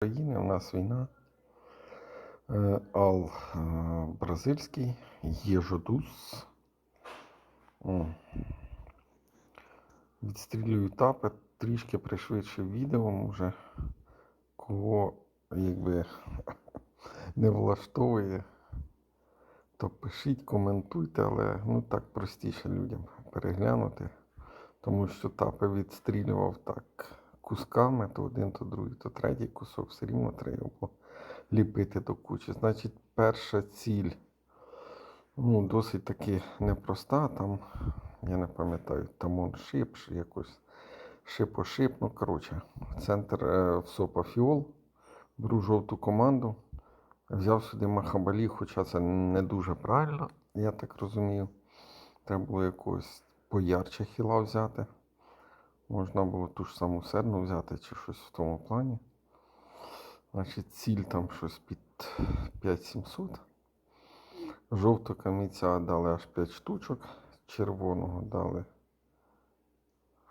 України у нас війна. Е, Ал е, бразильський, Єжодус. Відстрілюю тапи, трішки пришвидшив відео, може кого якби не влаштовує, то пишіть, коментуйте, але ну так простіше людям переглянути. Тому що тапи відстрілював так кусками, то один, то другий, то третій кусок, все рівно треба було ліпити до кучі. Значить, перша ціль ну, досить таки непроста. Там, я не пам'ятаю, там он шип, якось шипо-шип, ну коротше, центр е, в СОПа Фіол, беру жовту команду. Взяв сюди Махабалі, хоча це не дуже правильно, я так розумію. Треба було якогось поярче хіла взяти. Можна було ту ж саму серну взяти чи щось в тому плані. Значить, ціль там щось під 5700. Жовтого камінця дали аж 5 штучок, червоного дали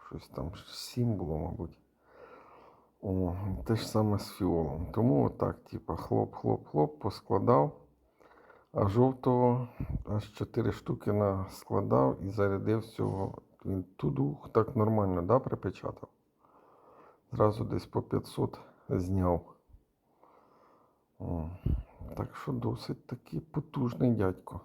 щось там 7 було, мабуть. О, те ж саме з фіолом. Тому отак, типа, хлоп-хлоп-хлоп, поскладав. А жовтого аж 4 штуки наскладав і зарядив цього. Він туду так нормально, да, припечатав. Зразу десь по 500 зняв. Так що досить такий потужний дядько.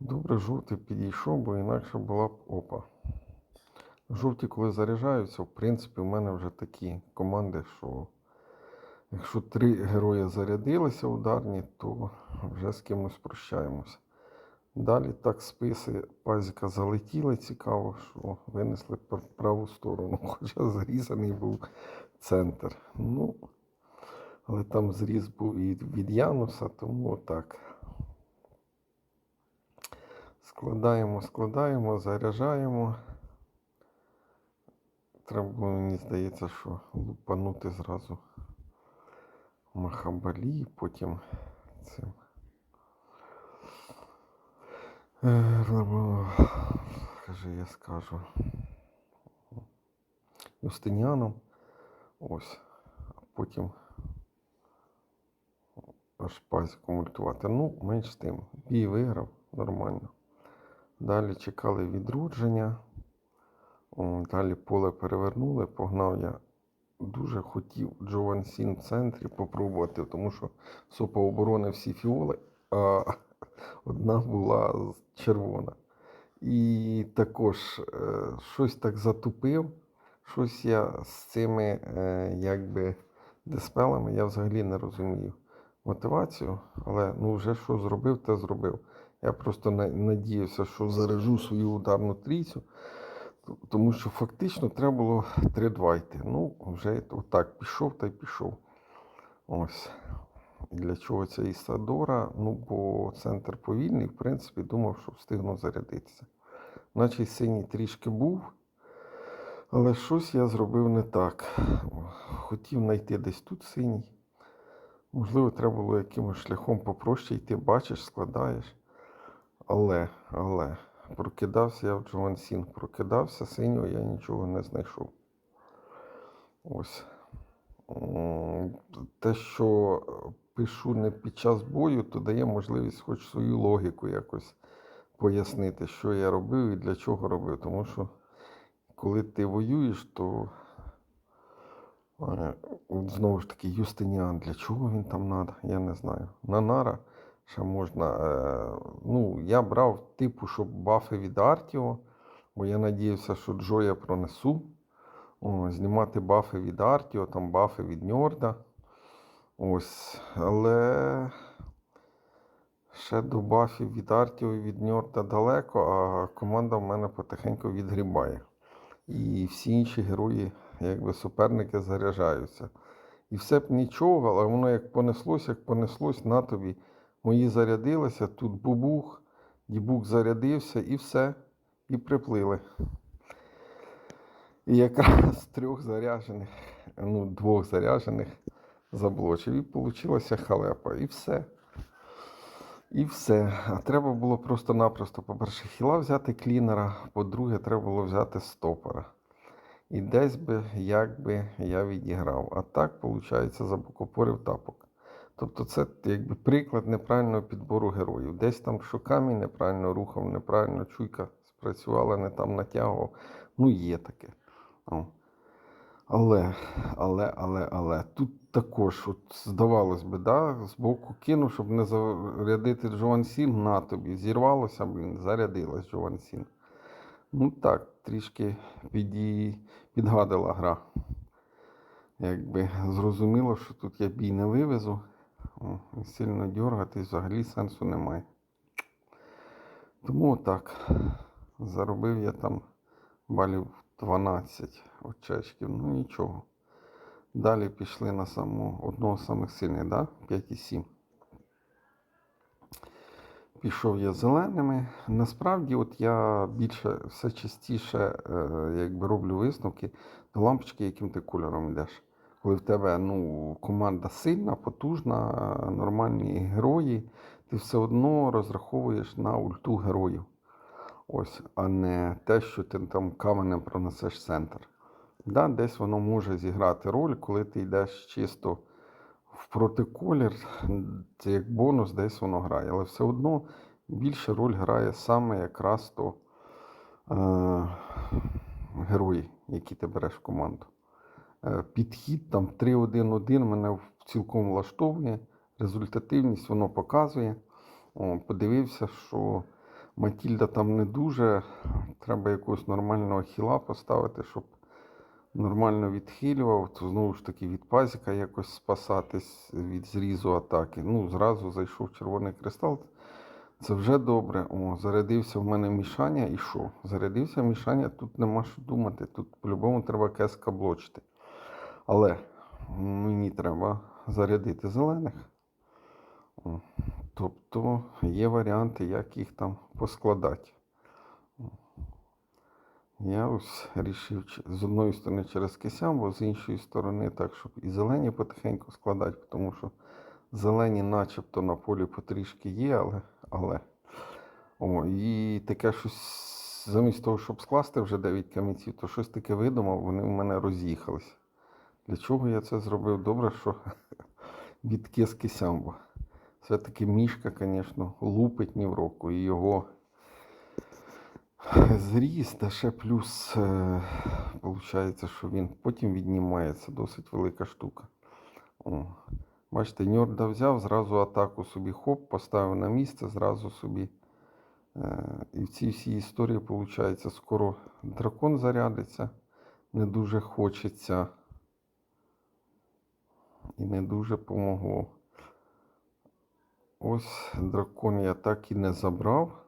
Добре, жовтий підійшов, бо інакше була б опа. Жовті, коли заряджаються, в принципі, в мене вже такі команди, що якщо три герої зарядилися ударні, то вже з кимось прощаємося. Далі так списи пазіка залетіли, цікаво, що винесли праву сторону, хоча зрізаний був центр. Ну, але там зріз був і від Януса, тому так. Складаємо, складаємо, заряджаємо. Треба було, мені здається, що лупанути зразу Махабалі, потім цим. Е, Каже, я скажу. Юстиніаном. Ось. А потім аж пазиком ультувати. Ну, менш з тим. Бій виграв нормально. Далі чекали відродження. Далі поле перевернули, погнав я. Дуже хотів Джован Сін в центрі попробувати, тому що сопа оборони всі фіоли, а одна була червона. І також е, щось так затупив, щось я з цими е, якби диспелами я взагалі не розумію мотивацію, але ну вже що зробив, те зробив. Я просто надіявся, що заряжу свою ударну трійцю. Тому що фактично треба було 3-2 йти. Ну, вже отак пішов та й пішов. Ось. Для чого ця Ісадора? Ну, бо центр повільний, в принципі, думав, що встигну зарядитися. Наче синій трішки був, але щось я зробив не так. Хотів знайти десь тут синій. Можливо, треба було якимось шляхом попроще йти, бачиш, складаєш. Але, але. Прокидався я в Джовансін. Прокидався, синього я нічого не знайшов. Ось. Те, що пишу не під час бою, то дає можливість хоч свою логіку якось пояснити, що я робив і для чого робив. Тому що коли ти воюєш, то е, знову ж таки Юстиніан, для чого він там надо, я не знаю. Нанара ще можна. Е, ну, я брав типу, щоб бафи від Артіо, бо я надіявся, що Джо я пронесу. О, знімати бафи від Артіо, там бафи від Ньорда. Ось. Але ще до бафів від Артіо і від Ньорда далеко, а команда в мене потихеньку відгрібає. І всі інші герої, якби суперники, заряджаються. І все б нічого, але воно як понеслось, як понеслось на тобі. Мої зарядилися, тут бубух, дібук зарядився і все. І приплили. І якраз трьох заряджених, ну, двох заряджених заблочив. І вийшла халепа. І все. І все. А треба було просто-напросто, по-перше, хіла взяти клінера, по-друге, треба було взяти стопора. І десь би, як би я відіграв. А так, виходить, забокопорив тапок. Тобто це якби приклад неправильного підбору героїв. Десь там що камінь неправильно рухав, неправильно чуйка спрацювала, не там натягував. Ну, є таке. О. Але, але, але, але, тут також, от, здавалось би, да, збоку кинув, щоб не зарядити Джоан Сін, на тобі. Зірвалося, блін, зарядилась Джоан Сін. Ну так, трішки піді... підгадила гра. Якби зрозуміло, що тут я бій не вивезу. О, сильно дергатись взагалі сенсу немає. Тому так. Заробив я там балів 12 очечків. Ну нічого. Далі пішли на саму одного з самих сильних, да? 5,7. Пішов я зеленими. Насправді, от я більше все частіше е, якби роблю висновки до лампочки, яким ти кольором йдеш. Коли в тебе ну, команда сильна, потужна, нормальні герої, ти все одно розраховуєш на ульту героїв. Ось, а не те, що ти там каменем пронесеш центр. Да, десь воно може зіграти роль, коли ти йдеш чисто в протиколір, це як бонус, десь воно грає. Але все одно більше роль грає саме якраз то е, герої, які ти береш в команду. Е, підхід там 3-1-1 мене цілком влаштовує. Результативність воно показує. О, подивився, що Матільда там не дуже. Треба якогось нормального хіла поставити, щоб нормально відхилював. То знову ж таки від пазіка якось спасатись від зрізу атаки. Ну, зразу зайшов червоний кристал. Це вже добре. О, зарядився в мене мішання і що? Зарядився мішання, тут нема що думати. Тут по-любому треба кеска блочити. Але мені треба зарядити зелених. О, Тобто є варіанти, як їх там поскладати. Я ось вирішив з одної сторони через кисямбо, з іншої сторони, так, щоб і зелені потихеньку складати, тому що зелені начебто на полі потрішки є, але. але. О, і таке щось, замість того, щоб скласти вже 9 камінців, то щось таке видумав, вони в мене роз'їхалися. Для чого я це зробив? Добре, що від киски сямбо. Все-таки мішка, звісно, лупить ні в року. І його зріст, а ще плюс, виходить, що він потім віднімається. Досить велика штука. О. Бачите, Ньорда взяв, зразу атаку собі хоп, поставив на місце, зразу собі. Е, і в цій всій історії, виходить, скоро дракон зарядиться. Не дуже хочеться. І не дуже помогло. Ось дракон я так і не забрав.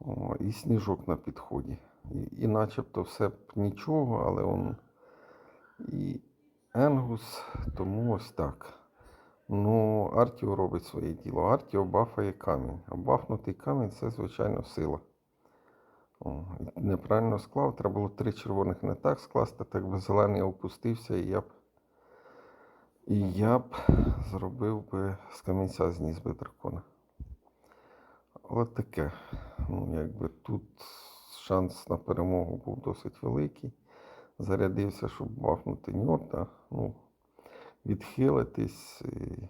О, і сніжок на підході. І, і начебто все б нічого, але он і Енгус, тому ось так. Ну, Артіо робить своє діло. Артіо бафає камінь. А бафнутий камінь це, звичайно, сила. О, неправильно склав, треба було три червоних не так скласти, так би зелений опустився, і я б і я б зробив би з камінця зніс би дракона. От таке. Ну, якби тут шанс на перемогу був досить великий. Зарядився, щоб бахнути ньорда, ну, відхилитись, і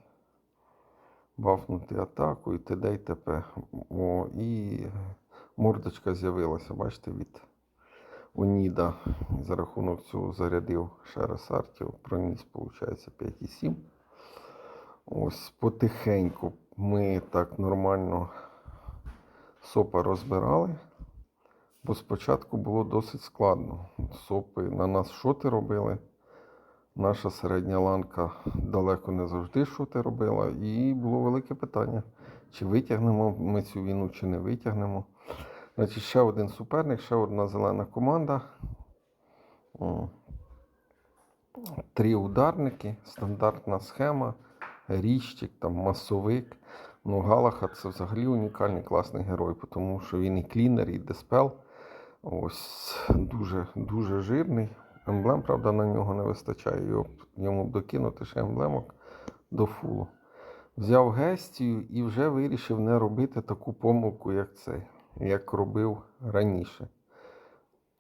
бафнути атаку і т.д. і т.п. О, і мордочка з'явилася, бачите, від Оніда. За рахунок цього зарядив раз артів, проніс, виходить, 5,7. Ось потихеньку ми так нормально сопа розбирали, бо спочатку було досить складно. Сопи на нас шоти робили. Наша середня ланка далеко не завжди шоти робила. І було велике питання, чи витягнемо ми цю війну, чи не витягнемо. Значить, ще один суперник, ще одна зелена команда. Три ударники, стандартна схема, ріщик, там, масовик. Ну, Галаха це взагалі унікальний класний герой, тому що він і клінер, і диспел. Ось дуже дуже жирний. Емблем, правда, на нього не вистачає. Йому б докинути ще емблемок до фулу. Взяв гестію і вже вирішив не робити таку помилку, як цей, як робив раніше.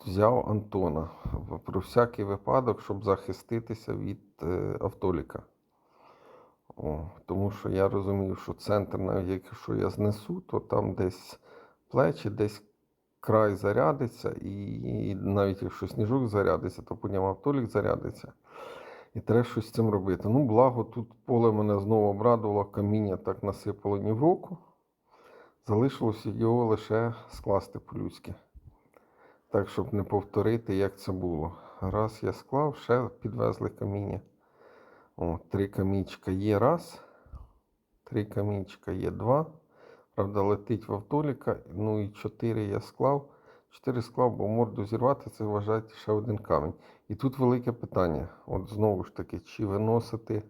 взяв Антона про всякий випадок, щоб захиститися від е, автоліка. Тому що я розумів, що центр, навіть якщо я знесу, то там десь плечі, десь край зарядиться, і навіть якщо сніжок зарядиться, то потім автолік зарядиться. І треба щось з цим робити. Ну, благо, тут поле мене знову обрадувало, каміння так насипало ні в року. Залишилося його лише скласти по-людськи. Так, щоб не повторити, як це було. Раз я склав, ще підвезли каміння. О, три камінчика є раз, три камінчика є два. Правда, летить в автоліка. Ну і чотири я склав. Чотири склав, бо морду зірвати, це вважайте ще один камінь. І тут велике питання. От знову ж таки, чи виносити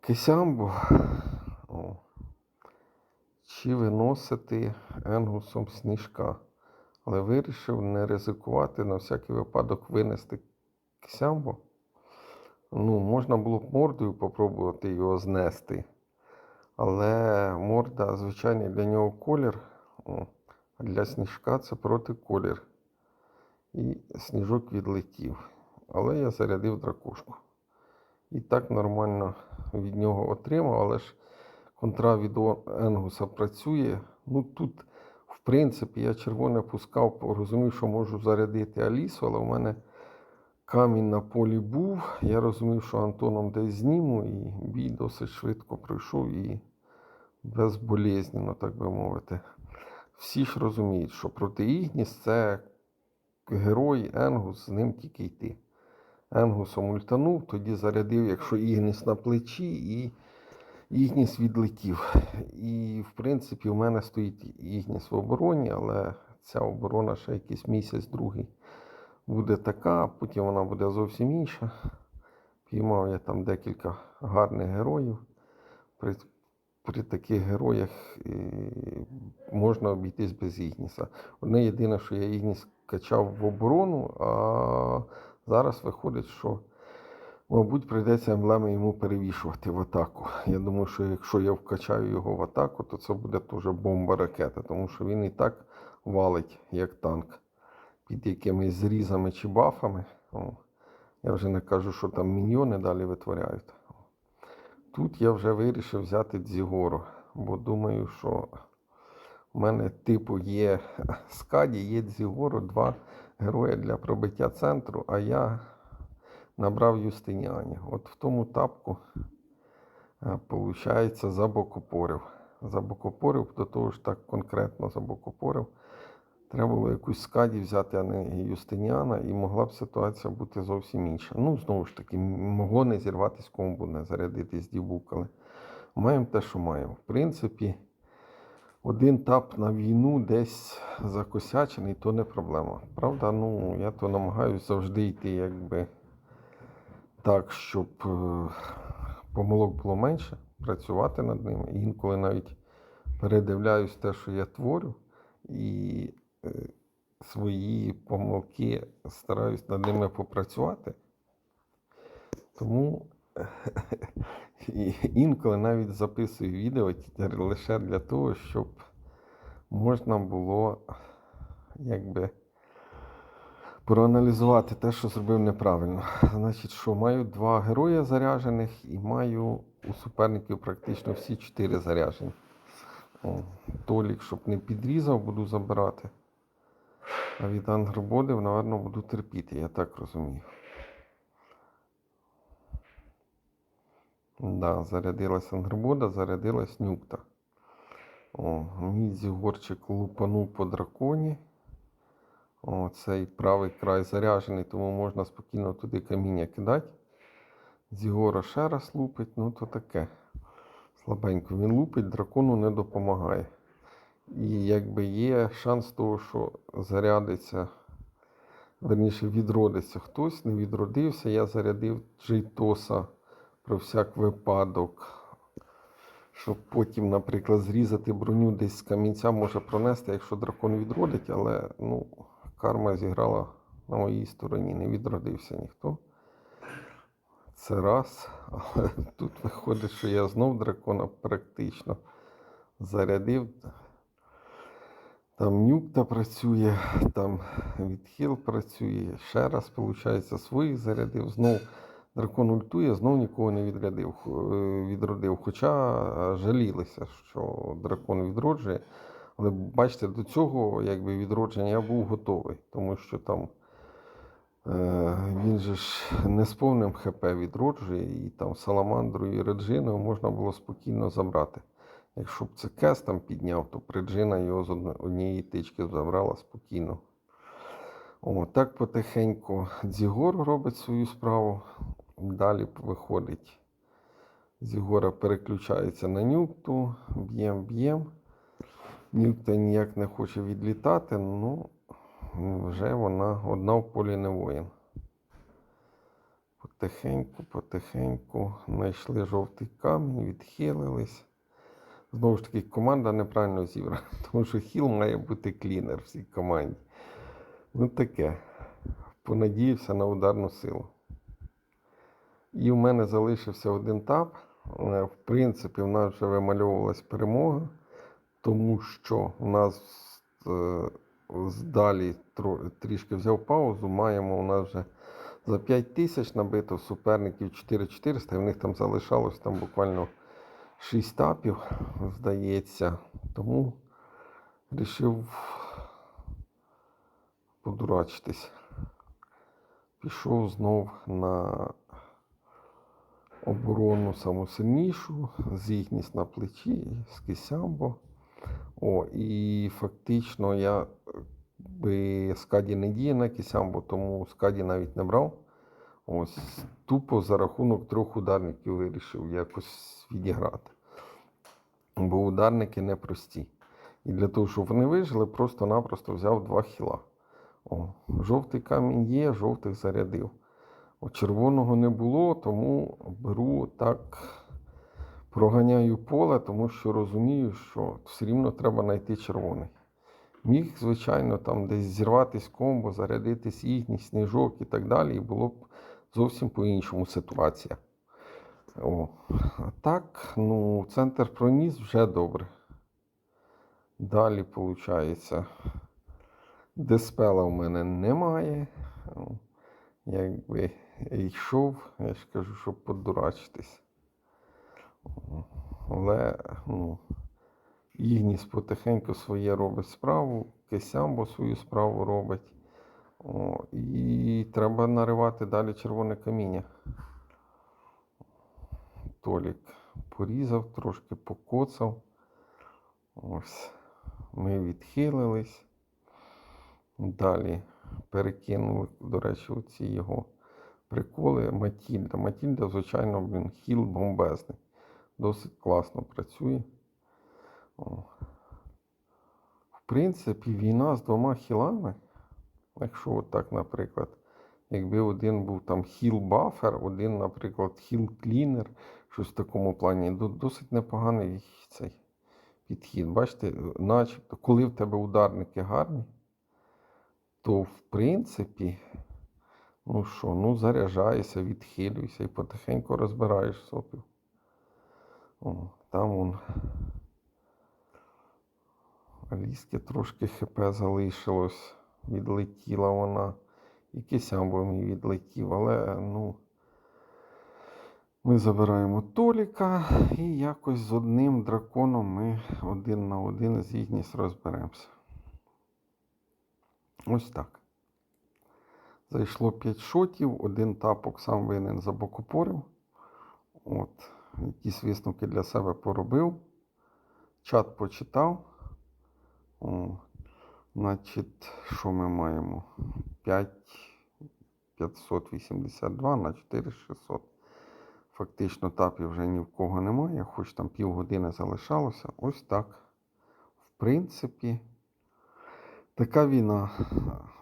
кисямбу, о, чи виносити енгусом сніжка. Але вирішив не ризикувати на всякий випадок винести кисямбу. Ну, можна було б мордою попробувати його знести. Але морда, звичайний для нього колір, а для сніжка це проти колір. І сніжок відлетів. Але я зарядив дракушку. І так нормально від нього отримав, але ж контра від Енгуса працює. Ну тут, в принципі, я червоне пускав, розумів, що можу зарядити Алісу, але в мене камінь на полі був. Я розумів, що Антоном десь зніму, і бій досить швидко пройшов і безболезненно, так би мовити. Всі ж розуміють, що проти Ігніс це герой Енгус, з ним тільки йти. Енгусом ультанув, тоді зарядив, якщо Ігніс на плечі, і Ігніс відлетів. І, в принципі, у мене стоїть Ігніс в обороні, але ця оборона ще якийсь місяць, другий буде така, потім вона буде зовсім інша. Піймав я там декілька гарних героїв. При, при таких героях е, можна обійтись без Ігніса. Одне єдине, що я Ігніс качав в оборону, а зараз виходить, що, мабуть, прийдеться емблеми йому перевішувати в атаку. Я думаю, що якщо я вкачаю його в атаку, то це буде теж бомба ракета, тому що він і так валить як танк під якимись зрізами чи бафами. Я вже не кажу, що там міньйони далі витворяють. Тут я вже вирішив взяти Дзігору, бо думаю, що в мене типу є Скаді, є Дзігору, два герої для пробиття центру, а я набрав Юстиніані. От в тому тапку, виходить, забокопорив. Забокопорив, до того ж так конкретно забокопорив. Треба було якусь скаді взяти, а не Юстиніана, і могла б ситуація бути зовсім інша. Ну, знову ж таки, могло не зірватись комбу, не зарядитись дівбукали. Маємо те, що маємо. В принципі, один тап на війну десь закосячений, то не проблема. Правда, ну, я то намагаюся завжди йти якби так, щоб е, помилок було менше, працювати над ними. Інколи навіть передивляюсь те, що я творю, і свої помилки стараюсь над ними попрацювати. Тому інколи навіть записую відео лише для того, щоб можна було якби проаналізувати те, що зробив неправильно. Значить, що маю два героя заряджених і маю у суперників практично всі чотири заряджені. Толік, щоб не підрізав, буду забирати. А від ангрободів, напевно, буду терпіти, я так розумію. Да, зарядилась ангробода, зарядилась нюкта. О, мій зігорчик лупанув по драконі. О, цей правий край заряджений, тому можна спокійно туди каміння кидати. Зігора ще раз лупить, ну то таке. Слабенько він лупить, дракону не допомагає. І якби є шанс того, що зарядиться, верніше відродиться хтось, не відродився, я зарядив Джейтоса про всяк випадок. Щоб потім, наприклад, зрізати броню десь з камінця може пронести, якщо дракон відродить, але ну, карма зіграла на моїй стороні, не відродився ніхто. Це раз. Але тут виходить, що я знов дракона практично зарядив. Там нюкта працює, там відхил працює. Ще раз, виходить, своїх зарядив. Знов дракон ультує, знов нікого не відрядив, е, відродив. Хоча е, жалілися, що дракон відроджує. Але бачите, до цього якби відродження я був готовий, тому що там е, він же ж не з повним ХП відроджує, і там саламандрою і реджиною можна було спокійно забрати. Якщо б це кес там підняв, то приджина його з однієї тички забрала спокійно. О, так потихеньку Дзігор робить свою справу. Далі виходить. Зігора переключається на нюкту, б'єм, б'єм. Нюкта ніяк не хоче відлітати, ну вже вона одна в полі не воїн. Потихеньку, потихеньку знайшли жовтий камінь, відхилились. Знову ж таки, команда неправильно зібрана, тому що хіл має бути клінер в цій команді. Ну таке. Понадіявся на ударну силу. І в мене залишився один тап. Е, В принципі, в нас вже вимальовувалась перемога, тому що в нас е, далі трішки взяв паузу. Маємо у нас вже за 5 тисяч набито суперників 4400, і в них там залишалось там буквально 6 тапів, здається. Тому вирішив подурачитись. Пішов знов на оборону саму сильнішу, зігність на плечі, з кисямбо. О, і фактично я би скаді не діє на кисямбо, тому скаді навіть не брав. Ось тупо за рахунок трьох ударників вирішив якось відіграти. Бо ударники непрості. І для того, щоб вони вижили, просто-напросто взяв два хіла. О, жовтий камінь є, жовтих зарядив. О, червоного не було, тому беру так, проганяю поле, тому що розумію, що все рівно треба знайти червоний. Міг, звичайно, там десь зірватись комбо, зарядитись їхній сніжок і так далі, і було б зовсім по-іншому ситуація. О. Так, ну, центр проніс вже добре. Далі, виходить, диспела в мене немає. Якби йшов, я ж кажу, щоб подурачитись. Але, ну, Ігніс потихеньку своє робить справу, Кесямбо свою справу робить. О, і треба наривати далі червоне каміння. Толік порізав, трошки покоцав. Ось. Ми відхилились. Далі перекинули, до речі, оці його приколи. Матільда. Матільда, звичайно, блін, хіл бомбезний. Досить класно працює. О. В принципі, війна з двома хілами. Якщо от так, наприклад, якби один був там хіл-бафер, один, наприклад, хіл-клінер, щось в такому плані, досить непоганий цей підхід. Бачите, начебто, коли в тебе ударники гарні, то в принципі, ну що, ну заряджаєшся, відхилюєшся і потихеньку розбираєш сопів. О, там он. Аліски трошки хп залишилось, відлетіла вона. І кисямбо мій відлетів, але ну. Ми забираємо Толіка і якось з одним драконом ми один на один з Ігніс розберемося. Ось так. Зайшло 5 шотів, один тапок сам винен забокупорив. От, якісь висновки для себе поробив. Чат почитав. Значить, що ми маємо? 5 582 на 4600. Фактично тапів вже ні в кого немає, хоч там півгодини залишалося. Ось так. В принципі, така війна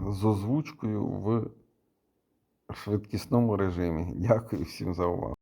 з озвучкою в швидкісному режимі. Дякую всім за увагу.